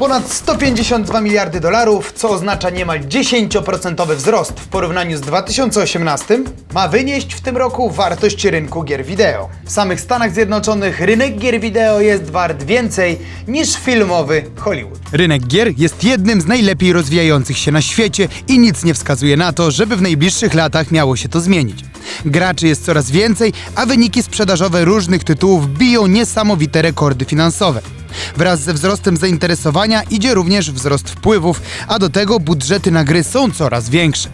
Ponad 152 miliardy dolarów, co oznacza niemal 10% wzrost w porównaniu z 2018, ma wynieść w tym roku wartość rynku gier wideo. W samych Stanach Zjednoczonych rynek gier wideo jest wart więcej niż filmowy Hollywood. Rynek gier jest jednym z najlepiej rozwijających się na świecie i nic nie wskazuje na to, żeby w najbliższych latach miało się to zmienić. Graczy jest coraz więcej, a wyniki sprzedażowe różnych tytułów biją niesamowite rekordy finansowe. Wraz ze wzrostem zainteresowania idzie również wzrost wpływów, a do tego budżety na gry są coraz większe.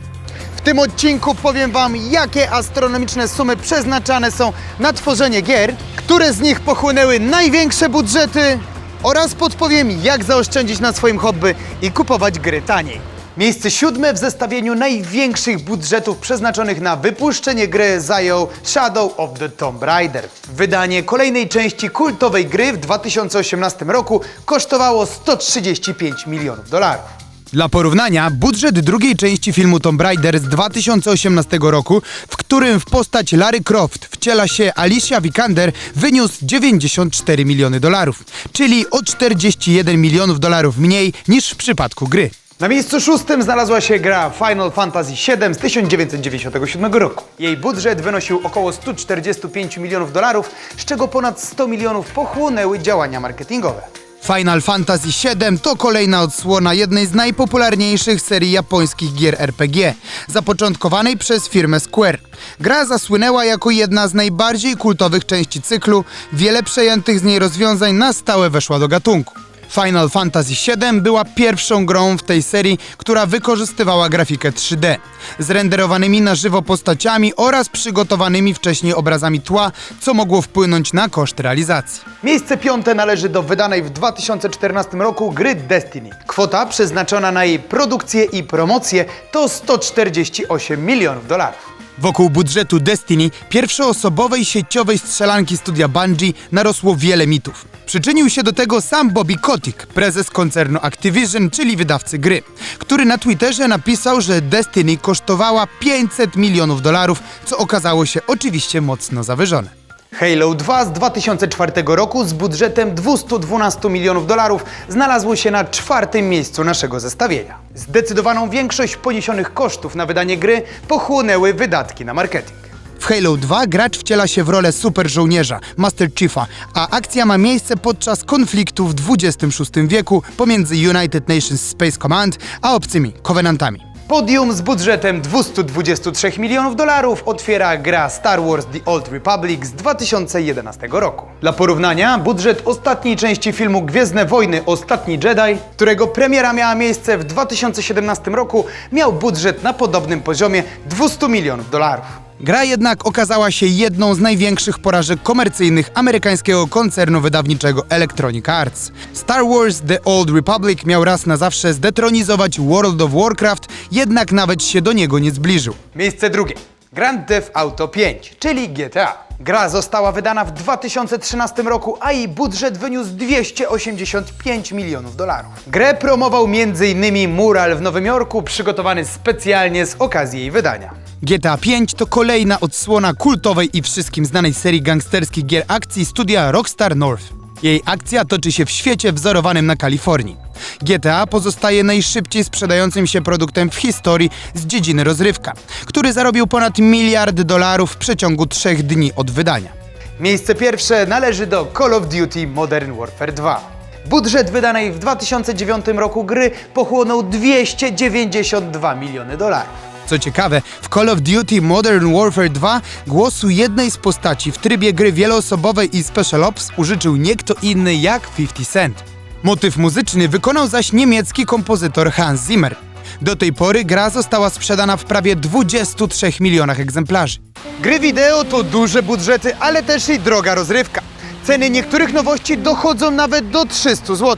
W tym odcinku powiem Wam, jakie astronomiczne sumy przeznaczane są na tworzenie gier, które z nich pochłonęły największe budżety oraz podpowiem, jak zaoszczędzić na swoim hobby i kupować gry taniej. Miejsce siódme w zestawieniu największych budżetów przeznaczonych na wypuszczenie gry zajął Shadow of the Tomb Raider. Wydanie kolejnej części kultowej gry w 2018 roku kosztowało 135 milionów dolarów. Dla porównania, budżet drugiej części filmu Tomb Raider z 2018 roku, w którym w postać Lary Croft wciela się Alicia Vikander, wyniósł 94 miliony dolarów, czyli o 41 milionów dolarów mniej niż w przypadku gry. Na miejscu szóstym znalazła się gra Final Fantasy VII z 1997 roku. Jej budżet wynosił około 145 milionów dolarów, z czego ponad 100 milionów pochłonęły działania marketingowe. Final Fantasy VII to kolejna odsłona jednej z najpopularniejszych serii japońskich gier RPG, zapoczątkowanej przez firmę Square. Gra zasłynęła jako jedna z najbardziej kultowych części cyklu, wiele przejętych z niej rozwiązań na stałe weszła do gatunku. Final Fantasy VII była pierwszą grą w tej serii, która wykorzystywała grafikę 3D, z renderowanymi na żywo postaciami oraz przygotowanymi wcześniej obrazami tła, co mogło wpłynąć na koszt realizacji. Miejsce piąte należy do wydanej w 2014 roku gry Destiny. Kwota przeznaczona na jej produkcję i promocję to 148 milionów dolarów. Wokół budżetu Destiny, pierwszoosobowej sieciowej strzelanki studia Bungie, narosło wiele mitów. Przyczynił się do tego sam Bobby Kotick, prezes koncernu Activision, czyli wydawcy gry, który na Twitterze napisał, że Destiny kosztowała 500 milionów dolarów, co okazało się oczywiście mocno zawyżone. Halo 2 z 2004 roku z budżetem 212 milionów dolarów znalazło się na czwartym miejscu naszego zestawienia. Zdecydowaną większość poniesionych kosztów na wydanie gry pochłonęły wydatki na marketing. W Halo 2 gracz wciela się w rolę super żołnierza, Master Chiefa, a akcja ma miejsce podczas konfliktu w XXVI wieku pomiędzy United Nations Space Command a obcymi, Covenantami. Podium z budżetem 223 milionów dolarów otwiera gra Star Wars The Old Republic z 2011 roku. Dla porównania, budżet ostatniej części filmu Gwiezdne Wojny Ostatni Jedi, którego premiera miała miejsce w 2017 roku, miał budżet na podobnym poziomie 200 milionów dolarów. Gra jednak okazała się jedną z największych porażek komercyjnych amerykańskiego koncernu wydawniczego Electronic Arts. Star Wars The Old Republic miał raz na zawsze zdetronizować World of Warcraft, jednak nawet się do niego nie zbliżył. Miejsce drugie. Grand Theft Auto 5, czyli GTA. Gra została wydana w 2013 roku, a jej budżet wyniósł 285 milionów dolarów. Grę promował m.in. mural w Nowym Jorku, przygotowany specjalnie z okazji jej wydania. GTA V to kolejna odsłona kultowej i wszystkim znanej serii gangsterskich gier akcji studia Rockstar North. Jej akcja toczy się w świecie wzorowanym na Kalifornii. GTA pozostaje najszybciej sprzedającym się produktem w historii z dziedziny rozrywka, który zarobił ponad miliard dolarów w przeciągu trzech dni od wydania. Miejsce pierwsze należy do Call of Duty Modern Warfare 2. Budżet wydanej w 2009 roku gry pochłonął 292 miliony dolarów. Co ciekawe, w Call of Duty Modern Warfare 2 głosu jednej z postaci w trybie gry wieloosobowej i Special Ops użyczył nie kto inny jak 50 Cent. Motyw muzyczny wykonał zaś niemiecki kompozytor Hans Zimmer. Do tej pory gra została sprzedana w prawie 23 milionach egzemplarzy. Gry wideo to duże budżety, ale też i droga rozrywka. Ceny niektórych nowości dochodzą nawet do 300 zł.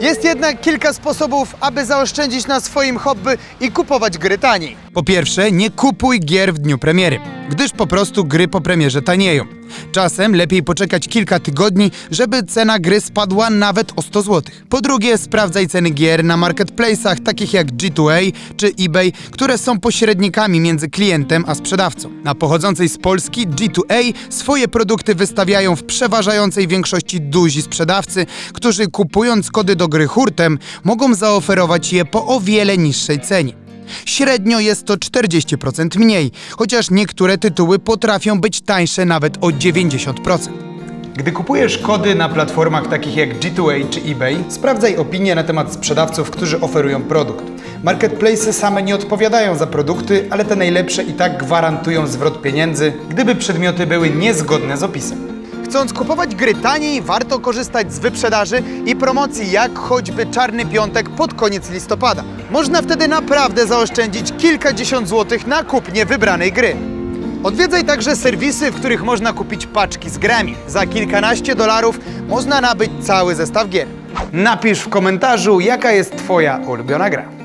Jest jednak kilka sposobów, aby zaoszczędzić na swoim hobby i kupować gry taniej. Po pierwsze, nie kupuj gier w dniu premiery, gdyż po prostu gry po premierze tanieją. Czasem lepiej poczekać kilka tygodni, żeby cena gry spadła nawet o 100 zł. Po drugie, sprawdzaj ceny gier na marketplace'ach takich jak G2A czy eBay, które są pośrednikami między klientem a sprzedawcą. Na pochodzącej z Polski G2A swoje produkty wystawiają w przeważającej większości duzi sprzedawcy, którzy kupując kody do gry hurtem mogą zaoferować je po o wiele niższej cenie. Średnio jest to 40% mniej, chociaż niektóre tytuły potrafią być tańsze nawet o 90%. Gdy kupujesz kody na platformach takich jak G2A czy eBay, sprawdzaj opinie na temat sprzedawców, którzy oferują produkt. Marketplace'y same nie odpowiadają za produkty, ale te najlepsze i tak gwarantują zwrot pieniędzy, gdyby przedmioty były niezgodne z opisem. Chcąc kupować gry taniej, warto korzystać z wyprzedaży i promocji jak choćby Czarny Piątek pod koniec listopada. Można wtedy naprawdę zaoszczędzić kilkadziesiąt złotych na kupnie wybranej gry. Odwiedzaj także serwisy, w których można kupić paczki z grami. Za kilkanaście dolarów można nabyć cały zestaw gier. Napisz w komentarzu, jaka jest Twoja ulubiona gra.